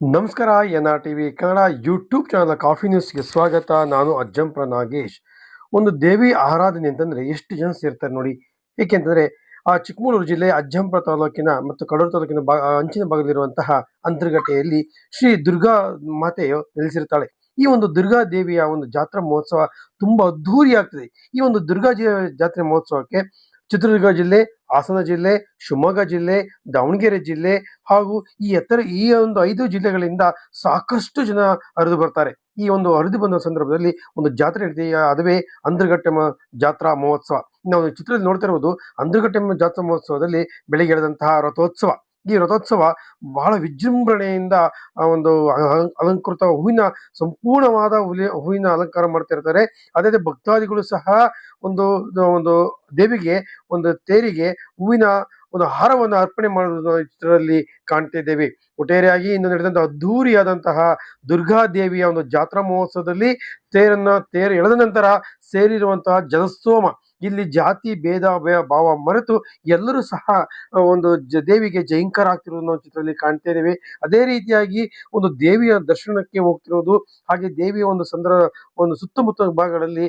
ನಮಸ್ಕಾರ N R TV Kannada YouTube channel coffee ನ್ಯೂಸ್ಗೆ ಸ್ವಾಗತ. ನಾನು ಅಜ್ಜಂಪ್ರ ನಾಗೇಶ್. ಒಂದು ದೇವಿ ಆರಾಧನೆ ಅಂತಂದ್ರೆ ಎಷ್ಟು ಜನ ಸೇರ್ತಾರೆ ನೋಡಿ. ಏಕೆಂತಂದ್ರೆ ಆ ಚಿಕ್ಕಮಗಳೂರು ಜಿಲ್ಲೆ ಅಜ್ಜಂಪ್ರ ತಾಲೂಕಿನ ಮತ್ತು ಕಡೂರು ತಾಲೂಕಿನ ಅಂಚಿನ ಭಾಗದಲ್ಲಿರುವಂತಹ ಅಂತರ್ಗಟ್ಟೆಯಲ್ಲಿ ಶ್ರೀ ದುರ್ಗಾ ಮಾತೆಯು ನೆಲೆಸಿರ್ತಾಳೆ. ಈ ಒಂದು ದುರ್ಗಾ ದೇವಿಯ ಒಂದು ಜಾತ್ರಾ ಮಹೋತ್ಸವ ತುಂಬಾ ಅದ್ಧೂರಿ ಆಗ್ತದೆ ಈ ಒಂದು ದುರ್ಗಾಜಿ ಜಾತ್ರೆ ಮಹೋತ್ಸವಕ್ಕೆ ಚಿತ್ರದುರ್ಗ ಜಿಲ್ಲೆ, ಹಾಸನ ಜಿಲ್ಲೆ, ಶಿವಮೊಗ್ಗ ಜಿಲ್ಲೆ, ದಾವಣಗೆರೆ ಜಿಲ್ಲೆ ಹಾಗೂ ಈ ಎತ್ತರ ಈ ಒಂದು ಐದು ಜಿಲ್ಲೆಗಳಿಂದ ಸಾಕಷ್ಟು ಜನ ಹರಿದು ಬರ್ತಾರೆ. ಈ ಒಂದು ಹರಿದು ಬಂದ ಸಂದರ್ಭದಲ್ಲಿ ಒಂದು ಜಾತ್ರೆ ನಡೀತಿದೆ. ಅದುವೇ ಅಂದ್ರಗಟ್ಟೆ ಮ- ಜಾತ್ರಾ ಮಹೋತ್ಸವ. ನಾವು ಚಿತ್ರದಲ್ಲಿ ನೋಡ್ತಾ ಇರುವುದು ಅಂದ್ರಗಟ್ಟೆ ಮ- ಜಾತ್ರಾ ಮಹೋತ್ಸವದಲ್ಲಿ ಬೆಳಿಗ್ಗೆ ಎಳೆದಂತಹ ರಥೋತ್ಸವ. ಈ ರಥೋತ್ಸವ ಬಹಳ ವಿಜೃಂಭಣೆಯಿಂದ, ಆ ಒಂದು ಅಲಂ- ಅಲಂಕೃತ ಹೂವಿನ, ಸಂಪೂರ್ಣವಾದ ಹೂವಿನ ಅಲಂಕಾರ ಮಾಡ್ತಾ ಇರ್ತಾರೆ. ಅದೇ ಭಕ್ತಾದಿಗಳು ಸಹ ಒಂದು ಒಂದು ದೇವಿಗೆ, ಒಂದು ತೇರಿಗೆ ಹೂವಿನ, ಒಂದು ಹಾರವನ್ನು ಅರ್ಪಣೆ ಮಾಡುವುದನ್ನು ಚಿತ್ರದಲ್ಲಿ ಕಾಣ್ತಾ ಇದ್ದೇವೆ. ಒಟ್ಟಾರೆಯಾಗಿ ಇಂದು ನಡೆದಂತಹ ಅದ್ಧೂರಿಯಾದಂತಹ ದುರ್ಗಾದೇವಿಯ ಒಂದು ಜಾತ್ರಾ ಮಹೋತ್ಸವದಲ್ಲಿ ತೇರನ್ನ ತೇರು ಎಳೆದ ನಂತರ ಸೇರಿರುವಂತಹ ಜನಸ್ತೋಮ ಇಲ್ಲಿ ಜಾತಿ ಭೇದ ಭಾವ ಮರೆತು ಎಲ್ಲರೂ ಸಹ ಒಂದು ಜ ದೇವಿಗೆ ಜಯಂಕರ ಆಗ್ತಿರೋದು ನಾವು ಚಿತ್ರದಲ್ಲಿ ಕಾಣ್ತಾ ಇದ್ದೇವೆ. ಅದೇ ರೀತಿಯಾಗಿ ಒಂದು ದೇವಿಯ ದರ್ಶನಕ್ಕೆ ಹೋಗ್ತಿರೋದು ಹಾಗೆ ದೇವಿಯ ಒಂದು ಸಂದ್ರ ಒಂದು ಸುತ್ತಮುತ್ತ ಭಾಗಗಳಲ್ಲಿ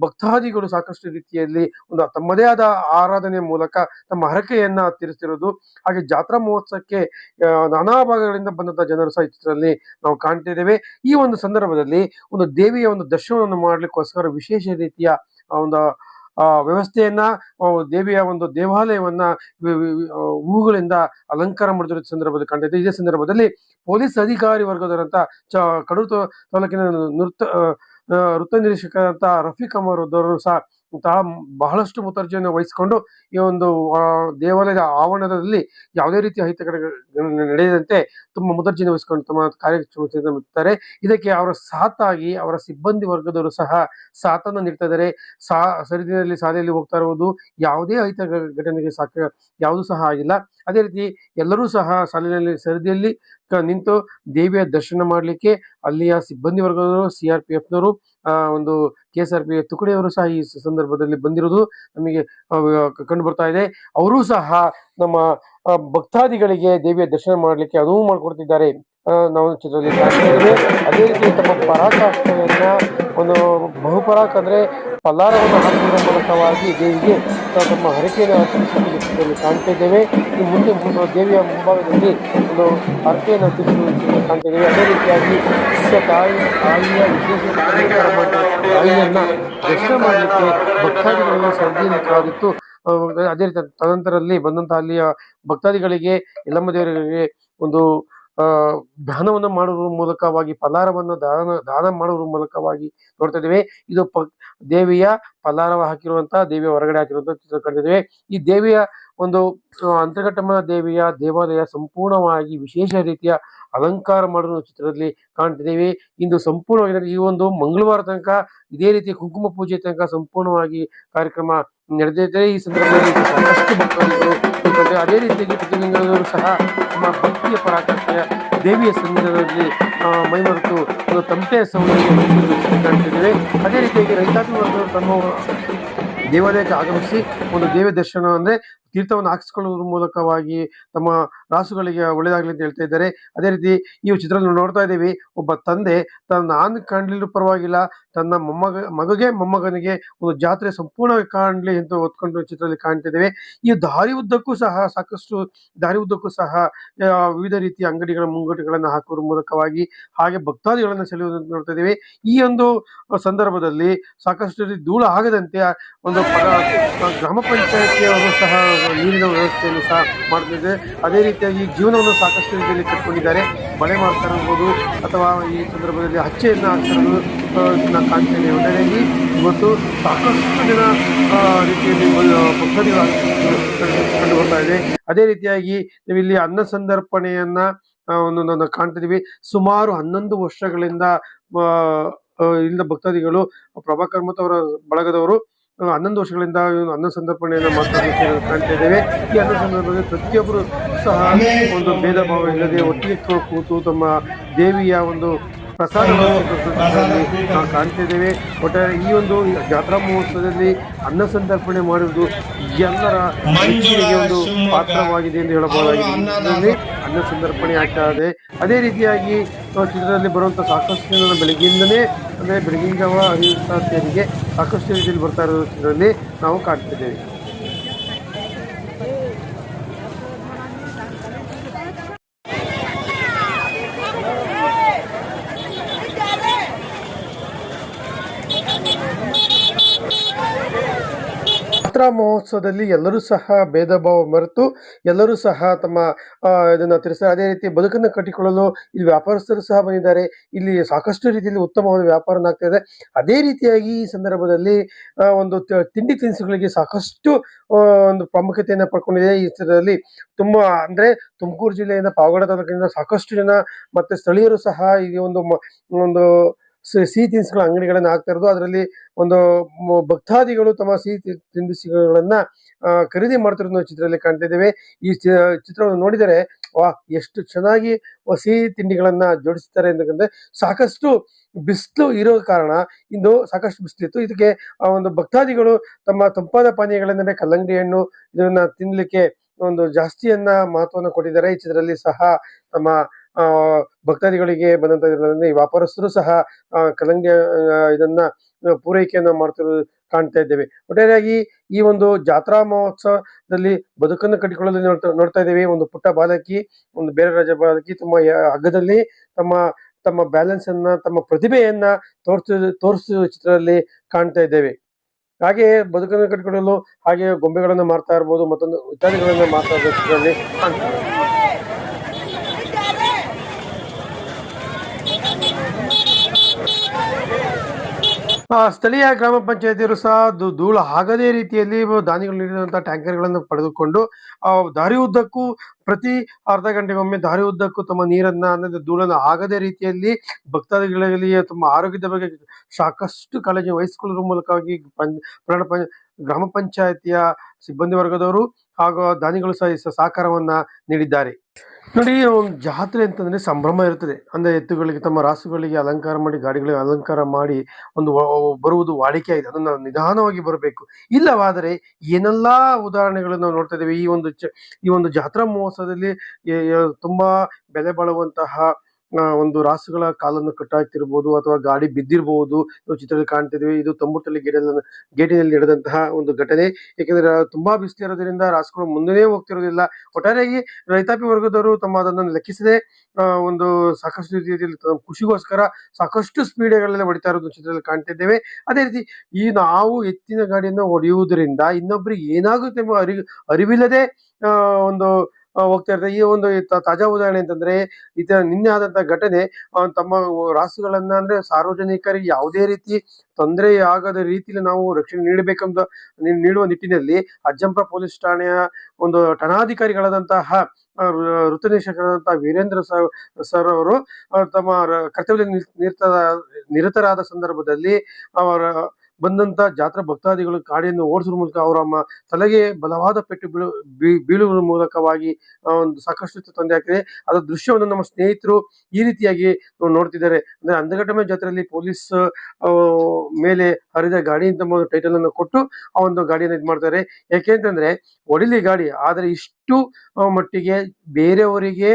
ಭಕ್ತಾದಿಗಳು ಸಾಕಷ್ಟು ರೀತಿಯಲ್ಲಿ ಒಂದು ತಮ್ಮದೇ ಆದ ಆರಾಧನೆ ಮೂಲಕ ತಮ್ಮ ಹರಕೆಯನ್ನ ತೀರಿಸ್ತಿರೋದು. ಹಾಗೆ ಜಾತ್ರಾ ಮಹೋತ್ಸವಕ್ಕೆ ಆ, ನಾನಾ ಭಾಗಗಳಿಂದ ಬಂದಂತಹ ಜನರು ಸಹ ಚಿತ್ರದಲ್ಲಿ ನಾವು ಕಾಣ್ತಾ ಇದ್ದೇವೆ ಈ ಒಂದು ಸಂದರ್ಭದಲ್ಲಿ ಒಂದು ದೇವಿಯ ಒಂದು ದರ್ಶನವನ್ನು ಮಾಡಲಿಕ್ಕೋಸ್ಕರ ವಿಶೇಷ ರೀತಿಯ ಒಂದು ವ್ಯವಸ್ಥೆಯನ್ನ ದೇವಿಯ ಒಂದು ದೇವಾಲಯವನ್ನ ಹೂಗಳಿಂದ ಅಲಂಕಾರ ಮಾಡಿದ ಸಂದರ್ಭದಲ್ಲಿ ಕಾಣ್ತಾ ಇದೇ ಸಂದರ್ಭದಲ್ಲಿ ಪೊಲೀಸ್ ಅಧಿಕಾರಿ ವರ್ಗದವರಂತ ಚ, ಕಡೂರು ತಾಲೂಕಿನ ನೃತ್ಯ ವೃತ್ತ ನಿರೀಕ್ಷಕರಂತ ರಫೀಕ್ ಅಮರ್ ಸಹ ತಾ ಬಹಳಷ್ಟು ಮುತರ್ಜಿಯನ್ನು ವಹಿಸಿಕೊಂಡು ಈ ಒಂದು ದೇವಾಲಯದ ಆವರಣದಲ್ಲಿ ಯಾವುದೇ ರೀತಿಯ ಅಹಿತಕರ ನಡೆಯದಂತೆ ತುಂಬ ಮುತರ್ಜಿಯನ್ನು ವಹಿಸಿಕೊಂಡು ತಮ್ಮ ಕಾರ್ಯಕ್ಷಮತೆಯನ್ನು ಮುತ್ತಾರೆ ಇದಕ್ಕೆ ಅವರ ಸಾಥಾಗಿ ಅವರ ಸಿಬ್ಬಂದಿ ವರ್ಗದವರು ಸಹ ಸಾಥನ್ನು ನೀಡ್ತಾ ಇದ್ದಾರೆ. ಸಾ, ಸರಿದಿನಲ್ಲಿ ಶಾಲೆಯಲ್ಲಿ ಹೋಗ್ತಾ ಇರುವುದು ಯಾವುದೇ ಅಹಿತ ಘಟನೆಗೆ ಸಾಕ ಯಾವುದೂ ಸಹ ಆಗಿಲ್ಲ. ಅದೇ ರೀತಿ ಎಲ್ಲರೂ ಸಹ ಶಾಲೆಯಲ್ಲಿ ಸರದಿಯಲ್ಲಿ ನಿಂತು ದೇವಿಯ ದರ್ಶನ ಮಾಡಲಿಕ್ಕೆ ಅಲ್ಲಿಯ ಸಿಬ್ಬಂದಿ ವರ್ಗದವರು ಸಿ ಆರ್ ಪಿ ಎಫ್ನವರು ಒಂದು ಕೆ ಎಸ್ ಆರ್ ಪಿ ತುಕಡಿಯವರು ಸಹ ಈ ಸಂದರ್ಭದಲ್ಲಿ ಬಂದಿರುವುದು ನಮಗೆ ಕಂಡು ಬರ್ತಾ ಇದೆ. ಅವರು ಸಹ ನಮ್ಮ ಭಕ್ತಾದಿಗಳಿಗೆ ದೇವಿಯ ದರ್ಶನ ಮಾಡಲಿಕ್ಕೆ ಅನುವು ಮಾಡಿಕೊಡ್ತಿದ್ದಾರೆ. ನಾವು ಚಿತ್ರದಲ್ಲಿ ಅದೇ ರೀತಿ ತಮ್ಮ ಪರಾಕಾಷ್ಠೆಯನ್ನ ಒಂದು ಬಹುಪರಾಕ್ ಅಂದ್ರೆ ಪಲ್ಲಾರವನ್ನು ಹಾಕುವುದರ ಮೂಲಕವಾಗಿ ದೇವಿಗೆ ತಮ್ಮ ಹರಕೆಯನ್ನು ಚಿತ್ರದಲ್ಲಿ ಕಾಣ್ತಾ ಇದ್ದೇವೆ ಈ ಮುಂದೆ ದೇವಿಯ ಮುಂಭಾಗದಲ್ಲಿ ಒಂದು ಅರ್ಪಿಸುವುದನ್ನು ಕಾಣ್ತಾ ಇದ್ದೇವೆ ಅದೇ ರೀತಿಯಾಗಿ ತಾಯಿ, ತಾಯಿಯ ವಿಶೇಷ ದರ್ಶನ ಮಾಡಲಿಕ್ಕೆ ಭಕ್ತಾದಿಗಳನ್ನು ಕಾದಿತ್ತು ಅದೇ ರೀತಿ ತದನಂತರದಲ್ಲಿ ಬಂದಂತಹ ಅಲ್ಲಿಯ ಭಕ್ತಾದಿಗಳಿಗೆ ಎಲ್ಲಮ್ಮ ದೇವರಿಗೆ ಒಂದು ದಾನವನ್ನು ಮಾಡುವ ಮೂಲಕವಾಗಿ ಫಲಾರವನ್ನು ದಾನ ದಾನ ಮಾಡುವ ಮೂಲಕವಾಗಿ ನೋಡ್ತಾ ಇದ್ದೇವೆ. ಇದು ಪ ದೇವಿಯ ಪಲ್ಲಾರವ ಹಾಕಿರುವಂತಹ ದೇವಿಯ ಹೊರಗಡೆ ಹಾಕಿರುವಂತಹ ಚಿತ್ರ ಕಂಡಿದ್ದೇವೆ ಈ ದೇವಿಯ ಒಂದು ಅಂತರ್ಘಟಮ ದೇವಿಯ ದೇವಾಲಯ ಸಂಪೂರ್ಣವಾಗಿ ವಿಶೇಷ ರೀತಿಯ ಅಲಂಕಾರ ಮಾಡುವ ಚಿತ್ರದಲ್ಲಿ ಕಾಣ್ತಿದ್ದೇವೆ ಇಂದು ಸಂಪೂರ್ಣವಾಗಿ ಈ ಒಂದು ಮಂಗಳವಾರ ತನಕ, ಇದೇ ರೀತಿ ಕುಂಕುಮ ಪೂಜೆ ತನಕ ಸಂಪೂರ್ಣವಾಗಿ ಕಾರ್ಯಕ್ರಮ ನಡೆದಿದೆ. ಈ ಸಂದರ್ಭದಲ್ಲಿ ಸಾಕಷ್ಟು ಭಕ್ತಾದಿಗಳು ಅದೇ ರೀತಿಯಾಗಿ ಪ್ರತಿಲಿಂಗದವರು ಸಹ ತಮ್ಮ ಭಕ್ತಿಯ ಪರಾಕಾಷ್ಠೆಯ ದೇವಿಯ ಆ, ಮೈಮರೆತು ತಮಟೆಯ ಸೌಂದರ್ಯ ಕಾಣ್ತಿದ್ದೇವೆ ಅದೇ ರೀತಿಯಾಗಿ ರೈತಾಪಿ ವರ್ಗದವರು ತಮ್ಮ ದೇವಾಲಯಕ್ಕೆ ಆಗಮಿಸಿ ಒಂದು ದೇವ ದರ್ಶನ ಅಂದರೆ ತೀರ್ಥವನ್ನು ಹಾಕಿಸ್ಕೊಳ್ಳುವುದರ ಮೂಲಕವಾಗಿ ತಮ್ಮ ರಾಸುಗಳಿಗೆ ಒಳ್ಳೆಯದಾಗಲಿ ಅಂತ ಹೇಳ್ತಾ ಇದ್ದಾರೆ. ಅದೇ ರೀತಿ ಈ ಚಿತ್ರದಲ್ಲಿ ನೋಡ್ತಾ ಇದ್ದೀವಿ, ಒಬ್ಬ ತಂದೆ ತನ್ನ ನಾನು ಕಾಣಲಿಲ್ಲ ಪರವಾಗಿಲ್ಲ, ತನ್ನ ಮೊಮ್ಮಗ, ಮಗಗೆ ಮೊಮ್ಮಗನಿಗೆ ಒಂದು ಜಾತ್ರೆ ಸಂಪೂರ್ಣವಾಗಿ ಕಾಣಲಿ ಅಂತ ಹೊತ್ಕೊಂಡು ಚಿತ್ರದಲ್ಲಿ ಕಾಣ್ತಿದ್ದೇವೆ. ಈ ದಾರಿ ಉದ್ದಕ್ಕೂ ಸಹ ಸಾಕಷ್ಟು ದಾರಿ ಉದ್ದಕ್ಕೂ ಸಹ ವಿವಿಧ ರೀತಿಯ ಅಂಗಡಿಗಳ ಮುಂಗಟ್ಟುಗಳನ್ನು ಹಾಕುವ ಮೂಲಕವಾಗಿ ಹಾಗೆ ಭಕ್ತಾದಿಗಳನ್ನು ಸೆಳೆಯುವುದನ್ನು ನೋಡ್ತಾ ಇದ್ದೇವೆ. ಈ ಒಂದು ಸಂದರ್ಭದಲ್ಲಿ ಸಾಕಷ್ಟು ರೀತಿ ಧೂಳು ಆಗದಂತೆ ಒಂದು ಗ್ರಾಮ ಪಂಚಾಯತಿಯವರು ಸಹ ನೀರಿನ ವ್ಯವಸ್ಥೆಯನ್ನು ಸಹ ಮಾಡ್ತಿದೆ ಅದೇ ರೀತಿಯಾಗಿ ಜೀವನವನ್ನು ಸಾಕಷ್ಟು ರೀತಿಯಲ್ಲಿ ಕಟ್ಕೊಂಡಿದ್ದಾರೆ. ಮಳೆ ಮಾಡ್ತಾ ಇರ್ಬೋದು ಅಥವಾ ಈ ಸಂದರ್ಭದಲ್ಲಿ ಹಚ್ಚೆಯನ್ನು ಹಾಕ್ತಿರೋದು ನಾನು ಕಾಣ್ತೇನೆ ಒಳ್ಳೆಯದಾಗಿ ಇವತ್ತು ಸಾಕಷ್ಟು ಜನ ರೀತಿಯಲ್ಲಿ ಭಕ್ತಾದಿಗಳು ಕಂಡು ಬರ್ತಾ ಇದೆ. ಅದೇ ರೀತಿಯಾಗಿ ನಾವಿಲ್ಲಿ ಅನ್ನ ಸಂದರ್ಪಣೆಯನ್ನ ಒಂದು ನಾನು ಕಾಣ್ತಿದ್ದೀವಿ. ಸುಮಾರು ಹನ್ನೊಂದು ವರ್ಷಗಳಿಂದ ಆ, ಭಕ್ತಾದಿಗಳು ಪ್ರಭಾಕರ್ ಮತ್ತು ಅವರ ಬಳಗದವರು ಹನ್ನೊಂದು ವರ್ಷಗಳಿಂದ ಅನ್ನ ಸಂದರ್ಪಣೆಯನ್ನು ಮಾಡ್ತಾ ಕಾಣ್ತಾ ಇದ್ದೇವೆ. ಈ ಅನ್ನ ಸಂದರ್ಭದಲ್ಲಿ ಪ್ರತಿಯೊಬ್ಬರು ಸಹ ಒಂದು ಭೇದ ಭಾವ ಇಲ್ಲದೆ ಒಟ್ಟಿಗೆ ಕೂತು ತಮ್ಮ ದೇವಿಯ ಒಂದು ಪ್ರಸಾದವನ್ನು ನಾವು ಕಾಣ್ತಿದ್ದೇವೆ. ಒಟ್ಟಾರೆ ಈ ಒಂದು ಜಾತ್ರಾ ಮಹೋತ್ಸವದಲ್ಲಿ ಅನ್ನ ಸಂತರ್ಪಣೆ ಮಾಡುವುದು ಎಲ್ಲರ ಮೆಚ್ಚುಗೆಗೆ ಒಂದು ಪಾತ್ರವಾಗಿದೆ ಎಂದು ಹೇಳಬಹುದಾಗಿದೆ. ಅನ್ನ ಸಂತರ್ಪಣೆ ಆಗ್ತಾ ಇದೆ. ಅದೇ ರೀತಿಯಾಗಿ ಚಿತ್ರದಲ್ಲಿ ಬರುವಂಥ ಸಾಕಷ್ಟು ಜನ ಬೆಳಗ್ಗೆಯಿಂದಲೇ, ಅಂದರೆ ಬೆಳಗಿನ ಜಾವ ಹರಿಯುತ್ತೆರಿಗೆ ಸಾಕಷ್ಟು ರೀತಿಯಲ್ಲಿ ಬರ್ತಾ ಇರೋ ಚಿತ್ರದಲ್ಲಿ ನಾವು ಕಾಣ್ತಿದ್ದೇವೆ. ಜಾತ್ರಾ ಮಹೋತ್ಸವದಲ್ಲಿ ಎಲ್ಲರೂ ಸಹ ಭೇದ ಭಾವ ಮರೆತು ಎಲ್ಲರೂ ಸಹ ತಮ್ಮ ಇದನ್ನು ತಿಳಿಸ್ತಾರೆ ಅದೇ ರೀತಿ ಬದುಕನ್ನು ಕಟ್ಟಿಕೊಳ್ಳಲು ಇಲ್ಲಿ ವ್ಯಾಪಾರಸ್ಥರು ಸಹ ಬಂದಿದ್ದಾರೆ. ಇಲ್ಲಿ ಸಾಕಷ್ಟು ರೀತಿಯಲ್ಲಿ ಉತ್ತಮವಾದ ವ್ಯಾಪಾರ ಆಗ್ತಾ ಇದೆ. ಅದೇ ರೀತಿಯಾಗಿ ಈ ಸಂದರ್ಭದಲ್ಲಿ ಒಂದು ತಿಂಡಿ ತಿನಿಸುಗಳಿಗೆ ಸಾಕಷ್ಟು ಒಂದು ಪ್ರಾಮುಖ್ಯತೆಯನ್ನು ಪಡ್ಕೊಂಡಿದೆ. ಈ ಚಿತ್ರದಲ್ಲಿ ತುಂಬ, ಅಂದ್ರೆ ತುಮಕೂರು ಜಿಲ್ಲೆಯಿಂದ ಪಾವಗಡ ತಾಲೂಕಿನಿಂದ ಸಾಕಷ್ಟು ಜನ ಮತ್ತೆ ಸ್ಥಳೀಯರು ಸಹ ಈ ಒಂದು ಒಂದು ಸಿಹಿ ತಿನಿಸುಗಳ ಅಂಗಡಿಗಳನ್ನು ಹಾಕ್ತಾ ಇರೋದು. ಅದರಲ್ಲಿ ಒಂದು ಭಕ್ತಾದಿಗಳು ತಮ್ಮ ಸಿಹಿ ತಿನಿಸುಗಳನ್ನ ಖರೀದಿ ಮಾಡ್ತಿರೋದು ನಾವು ಚಿತ್ರದಲ್ಲಿ ಕಾಣ್ತಾ ಇದ್ದೇವೆ. ಈ ಚಿತ್ರವನ್ನು ನೋಡಿದರೆ, ವಾ, ಎಷ್ಟು ಚೆನ್ನಾಗಿ ಸಿಹಿ ತಿಂಡಿಗಳನ್ನ ಜೋಡಿಸ್ತಾರೆ ಅಂತಂದ್ರೆ ಸಾಕಷ್ಟು ಬಿಸಿಲು ಇರೋ ಕಾರಣ, ಇಂದು ಸಾಕಷ್ಟು ಬಿಸಿಲಿತ್ತು ಇದಕ್ಕೆ, ಆ, ಒಂದು ಭಕ್ತಾದಿಗಳು ತಮ್ಮ ತಂಪಾದ ಪಾನೀಯಗಳೆಂದರೆ ಕಲ್ಲಂಗಡಿ ಹಣ್ಣು, ಇದನ್ನ ತಿನ್ಲಿಕ್ಕೆ ಒಂದು ಜಾಸ್ತಿಯನ್ನ ಮಹತ್ವವನ್ನು ಕೊಟ್ಟಿದ್ದಾರೆ. ಈ ಚಿತ್ರದಲ್ಲಿ ಸಹ ನಮ್ಮ ಭಕ್ತಾದಿಗಳಿಗೆ ಬಂದಂತ ಈ ವ್ಯಾಪಾರಸ್ಥರು ಸಹ ಆ, ಕಲ್ಲಂಗಡಿ ಇದನ್ನ ಪೂರೈಕೆಯನ್ನ ಮಾಡ್ತಿರೋದು ಕಾಣ್ತಾ ಇದ್ದೇವೆ. ಒಟ್ಟಾರೆಯಾಗಿ ಈ ಒಂದು ಜಾತ್ರಾ ಮಹೋತ್ಸವದಲ್ಲಿ ಬದುಕನ್ನು ಕಟ್ಟಿಕೊಳ್ಳಲು ನೋಡ್ತಾ ನೋಡ್ತಾ ಇದ್ದೇವೆ. ಒಂದು ಪುಟ್ಟ ಬಾಲಕಿ ಒಂದು ಬೇರೆ ರಾಜ ಬಾಲಕಿ ತಮ್ಮ ಹಗ್ಗದಲ್ಲಿ ತಮ್ಮ ತಮ್ಮ ಬ್ಯಾಲೆನ್ಸ್ ಅನ್ನ ತಮ್ಮ ಪ್ರತಿಭೆಯನ್ನ ತೋರಿಸ ಚಿತ್ರದಲ್ಲಿ ಕಾಣ್ತಾ ಇದ್ದೇವೆ. ಹಾಗೆ ಬದುಕನ್ನು ಕಟ್ಟಿಕೊಳ್ಳಲು ಹಾಗೆ ಗೊಂಬೆಗಳನ್ನು ಮಾಡ್ತಾ ಇರ್ಬೋದು ಮತ್ತೊಂದು ಇತ್ಯಾದಿಗಳನ್ನು ಮಾಡ್ತಾ ಇರೋ ಚಿತ್ರದಲ್ಲಿ ಕಾಣ್ತಾ ಸ್ಥಳೀಯ ಗ್ರಾಮ ಪಂಚಾಯತಿಯರು ಸಹ ಧೂಳು ಆಗದೇ ರೀತಿಯಲ್ಲಿ ದಾನಿಗಳು ನೀಡಿದಂತಹ ಟ್ಯಾಂಕರ್ಗಳನ್ನು ಪಡೆದುಕೊಂಡು ದಾರಿ ಉದ್ದಕ್ಕೂ ಪ್ರತಿ ಅರ್ಧ ಗಂಟೆಗೊಮ್ಮೆ ದಾರಿ ಉದ್ದಕ್ಕೂ ತಮ್ಮ ನೀರನ್ನ, ಅಂದ್ರೆ ಧೂಳನ್ನು ಆಗದೇ ರೀತಿಯಲ್ಲಿ ಭಕ್ತಾದಿಗಳಲ್ಲಿ ತಮ್ಮ ಆರೋಗ್ಯದ ಬಗ್ಗೆ ಸಾಕಷ್ಟು ಕಾಳಜಿ ವಹಿಸಿಕೊಳ್ಳುವ ಮೂಲಕವಾಗಿ ಪಂ ಗ್ರಾಮ ಪಂಚಾಯತಿಯ ಸಿಬ್ಬಂದಿ ವರ್ಗದವರು ಹಾಗೂ ದಾನಿಗಳು ಸಹ ಸಹಕಾರವನ್ನ ನೀಡಿದ್ದಾರೆ. ನೋಡಿ, ಒಂದು ಜಾತ್ರೆ ಅಂತಂದರೆ ಸಂಭ್ರಮ ಇರ್ತದೆ. ಅಂದರೆ ಎತ್ತುಗಳಿಗೆ, ತಮ್ಮ ರಾಸುಗಳಿಗೆ ಅಲಂಕಾರ ಮಾಡಿ, ಗಾಡಿಗಳಿಗೆ ಅಲಂಕಾರ ಮಾಡಿ ಒಂದು ಬರುವುದು ವಾಡಿಕೆ ಆಗಿದೆ. ಅದನ್ನ ನಿಧಾನವಾಗಿ ಬರಬೇಕು. ಇಲ್ಲವಾದರೆ ಏನೆಲ್ಲ ಉದಾಹರಣೆಗಳನ್ನು ನಾವು ನೋಡ್ತಾ ಇದ್ದೇವೆ. ಈ ಒಂದು ಈ ಒಂದು ಜಾತ್ರಾ ಮಹೋತ್ಸವದಲ್ಲಿ ತುಂಬಾ ಬೆಲೆ ಬಾಳುವಂತಹ ಒಂದು ರಾಸುಗಳ ಕಾಲನ್ನು ಕಟ್ಟಾಗ್ತಿರ್ಬೋದು ಅಥವಾ ಗಾಡಿ ಬಿದ್ದಿರಬಹುದು ನಾವು ಚಿತ್ರದಲ್ಲಿ ಕಾಣ್ತಿದ್ವಿ ಇದು ತಂಬುಟಲ್ಲಿ ಗೇಟ್ ಗೇಟಿನಲ್ಲಿ ನಡೆದಂತಹ ಒಂದು ಘಟನೆ. ಏಕೆಂದ್ರೆ ತುಂಬಾ ಬಿಸಿಲಿರೋದ್ರಿಂದ ರಾಸುಗಳು ಮುಂದೆನೇ ಹೋಗ್ತಿರೋದಿಲ್ಲ. ಒಟ್ಟಾರೆಯಾಗಿ ರೈತಾಪಿ ವರ್ಗದವರು ತಮ್ಮ ಅದನ್ನು ಲೆಕ್ಕಿಸದೆ ಒಂದು ಸಾಕಷ್ಟು ರೀತಿಯಲ್ಲಿ ಖುಷಿಗೋಸ್ಕರ ಸಾಕಷ್ಟು ಸ್ಪೀಡ್ಗಳಲ್ಲಿ ಹೊಡಿತಾ ಇರೋದು ಚಿತ್ರದಲ್ಲಿ ಕಾಣ್ತಿದ್ದೇವೆ. ಅದೇ ರೀತಿ, ಈ ನಾವು ಎತ್ತಿನ ಗಾಡಿಯನ್ನು ಹೊಡೆಯುವುದರಿಂದ ಇನ್ನೊಬ್ಬರಿಗೆ ಏನಾಗುತ್ತೆ ಎಂಬ ಅರಿ ಅರಿವಿಲ್ಲದೆ ಒಂದು ಹೋಗ್ತಾ ಇರ್ತಾರೆ ಈ ಒಂದು ತಾಜಾ ಉದಾಹರಣೆ ಅಂತಂದ್ರೆ ಇದು ನಿನ್ನೆ ಆದಂತ ಘಟನೆ ತಮ್ಮ ರಾಸುಗಳನ್ನ ಅಂದ್ರೆ ಸಾರ್ವಜನಿಕರಿಗೆ ಯಾವುದೇ ರೀತಿ ತೊಂದರೆ ಆಗದ ರೀತಿಯಲ್ಲಿ ನಾವು ರಕ್ಷಣೆ ನೀಡಬೇಕಂತ, ನೀ- ನೀಡುವ ನಿಟ್ಟಿನಲ್ಲಿ ಅಜ್ಜಂಪುರ ಪೊಲೀಸ್ ಠಾಣೆಯ ಒಂದು ಠಾಣಾಧಿಕಾರಿಗಳಾದಂತಹ ವೃತ್ತನಿರೀಕ್ಷಕರಾದಂತಹ ವೀರೇಂದ್ರ ಸರ್ ಅವರು ತಮ್ಮ ಕರ್ತವ್ಯದಲ್ಲಿ ನಿರ್- ನಿರತರಾದ ಸಂದರ್ಭದಲ್ಲಿ ಅವರ ಬಂದಂತ ಜಾತ್ರಾ ಭಕ್ತಾದಿಗಳು ಗಾಡಿಯನ್ನು ಓಡಿಸುವ ಮೂಲಕ ಅವರ ತಲೆಗೆ ಬಲವಾದ ಪೆಟ್ಟು ಬೀಳು ಬೀಳುವ ಮೂಲಕವಾಗಿ ಒಂದು ಸಾಕಷ್ಟು ತೊಂದರೆ ಆಗ್ತದೆ ಅದರ ದೃಶ್ಯವನ್ನು ನಮ್ಮ ಸ್ನೇಹಿತರು ಈ ರೀತಿಯಾಗಿ ನೋಡ್ತಿದ್ದಾರೆ. ಅಂದ್ರೆ ಅಂದಗಟ್ಟಮೆ ಜಾತ್ರೆಯಲ್ಲಿ ಪೊಲೀಸ್ ಮೇಲೆ ಹರಿದ ಗಾಡಿ ಅಂತ ಒಂದು ಟೈಟಲ್ ಅನ್ನು ಕೊಟ್ಟು ಆ ಒಂದು ಗಾಡಿಯನ್ನು ಇದು ಮಾಡ್ತಾರೆ. ಯಾಕೆಂತಂದ್ರೆ ಒಡಿಲಿ ಗಾಡಿ, ಆದರೆ ಇಷ್ಟು ಮಟ್ಟಿಗೆ ಬೇರೆಯವರಿಗೆ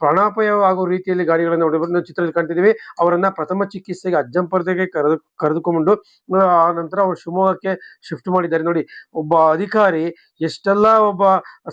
ಪ್ರಾಣಾಪಾಯ ಆಗೋ ರೀತಿಯಲ್ಲಿ ಗಾಡಿಗಳನ್ನು ನಾವು ಚಿತ್ರದಲ್ಲಿ ಕಾಣ್ತಿದ್ದೀವಿ. ಅವರನ್ನ ಪ್ರಥಮ ಚಿಕಿತ್ಸೆಗೆ ಅಜ್ಜಂಪುರಕ್ಕೆ ಕರೆದು ಕರೆದುಕೊಂಡು ಆ, ನಂತರ ಅವರು ಶಿವಮೊಗ್ಗಕ್ಕೆ ಶಿಫ್ಟ್ ಮಾಡಿದ್ದಾರೆ. ನೋಡಿ ಒಬ್ಬ ಅಧಿಕಾರಿ ಎಷ್ಟೆಲ್ಲ ಒಬ್ಬ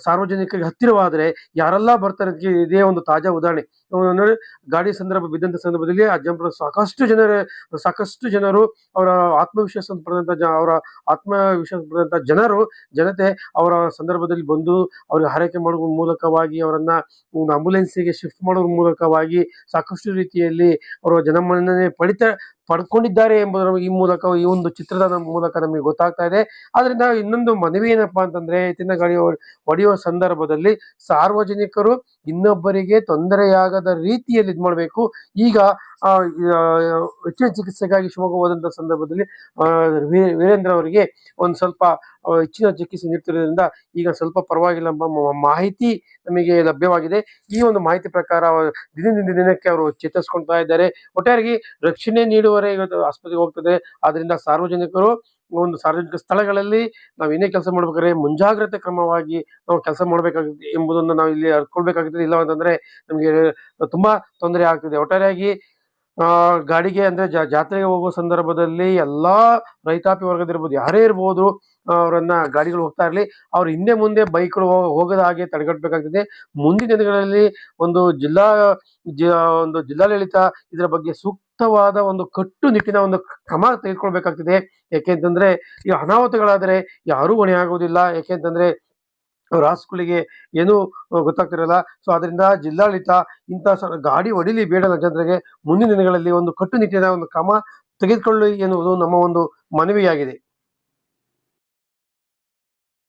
ಸಾರ್ವಜನಿಕರಿಗೆ ಹತ್ತಿರವಾದ್ರೆ ಯಾರೆಲ್ಲ ಬರ್ತಾರೆ ಇದೇ ಒಂದು ತಾಜಾ ಉದಾಹರಣೆ. ನೋಡಿ ಗಾಡಿ ಸಂದರ್ಭ, ಬಿದ್ದಂತ ಸಂದರ್ಭದಲ್ಲಿ ಅಜ್ಜಂಪುರ ಸಾಕಷ್ಟು ಜನರ, ಸಾಕಷ್ಟು ಜನರು ಅವರ ಆತ್ಮವಿಶ್ವಾಸ ಪಡೆದಂತ ಅವರ ಆತ್ಮವಿಶ್ವಾಸ ಪಡೆದಂತ ಜನರು, ಜನತೆ ಅವರ ಸಂದರ್ಭದಲ್ಲಿ ಬಂದು ಅವ್ರಿಗೆ ಹಾರೈಕೆ ಮಾಡುವ ಮೂಲಕವಾಗಿ ಅವರನ್ನ ಒಂದು ಆಂಬುಲೆನ್ಸಿಗೆ ಶಿಫ್ಟ್ ಮಾಡುವ ಮೂಲಕವಾಗಿ ಸಾಕಷ್ಟು ರೀತಿಯಲ್ಲಿ ಅವರ ಜನಮನ್ನಣೆ ಪಡಿತಾ ಪಡ್ಕೊಂಡಿದ್ದಾರೆ ಎಂಬುದರ ಈ ಮೂಲಕ ಈ ಒಂದು ಚಿತ್ರದ ಮೂಲಕ ನಮಗೆ ಗೊತ್ತಾಗ್ತಾ ಇದೆ. ಆದ್ರಿಂದ ಇನ್ನೊಂದು ಮನವಿ ಏನಪ್ಪಾ ಅಂತಂದ್ರೆ ಎತ್ತಿನ ಗಾಡಿ ಹೊಡ್- ಹೊಡೆಯುವ ಸಂದರ್ಭದಲ್ಲಿ ಸಾರ್ವಜನಿಕರು ಇನ್ನೊಬ್ಬರಿಗೆ ತೊಂದರೆಯಾಗದ ರೀತಿಯಲ್ಲಿ ಇದ್ ಮಾಡ್ಬೇಕು ಈಗ ಹೆಚ್ಚಿನ ಚಿಕಿತ್ಸೆಗಾಗಿ ಶಿವಮೊಗ್ಗ ಹೋದಂತ ಸಂದರ್ಭದಲ್ಲಿ ವೀರೇಂದ್ರ ಅವರಿಗೆ ಒಂದು ಸ್ವಲ್ಪ ಹೆಚ್ಚಿನ ಚಿಕಿತ್ಸೆ ನೀಡ್ತಿರೋದ್ರಿಂದ ಈಗ ಸ್ವಲ್ಪ ಪರವಾಗಿಲ್ಲ ಮಾಹಿತಿ ನಮಗೆ ಲಭ್ಯವಾಗಿದೆ. ಈ ಒಂದು ಮಾಹಿತಿ ಪ್ರಕಾರ ದಿನದಿಂದ ದಿನಕ್ಕೆ ಅವರು ಚೇತರಿಸ್ಕೊಳ್ತಾ ಇದ್ದಾರೆ. ಒಟ್ಟಾರೆಯಾಗಿ ರಕ್ಷಣೆ ನೀಡುವರೆ ಇವತ್ತು ಆಸ್ಪತ್ರೆಗೆ ಹೋಗ್ತದೆ ಆದ್ರಿಂದ ಸಾರ್ವಜನಿಕರು ಒಂದು ಸಾರ್ವಜನಿಕ ಸ್ಥಳಗಳಲ್ಲಿ ನಾವು ಏನೇ ಕೆಲಸ ಮಾಡ್ಬೇಕಾದ್ರೆ ಮುಂಜಾಗ್ರತೆ ಕ್ರಮವಾಗಿ ನಾವು ಕೆಲಸ ಮಾಡಬೇಕಾಗುತ್ತೆ ಎಂಬುದನ್ನು ನಾವು ಇಲ್ಲಿ ಅರ್ಕೊಳ್ಬೇಕಾಗುತ್ತದೆ ಇಲ್ಲ ಅಂತಂದ್ರೆ ನಮಗೆ ತುಂಬಾ ತೊಂದರೆ ಆಗ್ತಿದೆ. ಒಟ್ಟಾರೆಯಾಗಿ ಗಾಡಿಗೆ ಅಂದ್ರೆ ಜಾತ್ರೆಗೆ ಹೋಗುವ ಸಂದರ್ಭದಲ್ಲಿ ಎಲ್ಲಾ ರೈತಾಪಿ ವರ್ಗದಿರ್ಬೋದು ಯಾರೇ ಇರ್ಬೋದು, ಅವರನ್ನ ಗಾಡಿಗಳು ಹೋಗ್ತಾ ಇರಲಿ. ಅವ್ರ ಹಿಂದೆ ಮುಂದೆ ಬೈಕ್ಗಳು ಹೋಗದ ಹಾಗೆ ತಡೆಗಟ್ಟಬೇಕಾಗ್ತದೆ. ಮುಂದಿನ ದಿನಗಳಲ್ಲಿ ಒಂದು ಜಿಲ್ಲಾ ಒಂದು ಜಿಲ್ಲಾಡಳಿತ ಇದರ ಬಗ್ಗೆ ಸೂಕ್ತವಾದ ಒಂದು ಕಟ್ಟುನಿಟ್ಟಿನ ಒಂದು ಕ್ರಮ ತೆಗೆದುಕೊಳ್ಬೇಕಾಗ್ತದೆ. ಯಾಕೆಂತಂದ್ರೆ ಈ ಅನಾಹುತಗಳಾದರೆ ಯಾರೂ ಹೊಣೆ ಆಗುವುದಿಲ್ಲ ಯಾಕೆಂತಂದ್ರೆ ರಾಸುಗಳಿಗೆ ಏನು ಗೊತ್ತಾಗ್ತಿರಲ್ಲ. ಸೊ ಅದರಿಂದ ಜಿಲ್ಲಾಡಳಿತ ಸ- ಗಾಡಿ ಹೊಡಿಲಿ ಬೇಡ ಜನರಿಗೆ. ಮುಂದಿನ ದಿನಗಳಲ್ಲಿ ಒಂದು ಕಟ್ಟುನಿಟ್ಟಿನ ಒಂದು ಕ್ರಮ ತೆಗೆದುಕೊಳ್ಳಿ ಎನ್ನುವುದು ನಮ್ಮ ಒಂದು ಮನವಿಯಾಗಿದೆ.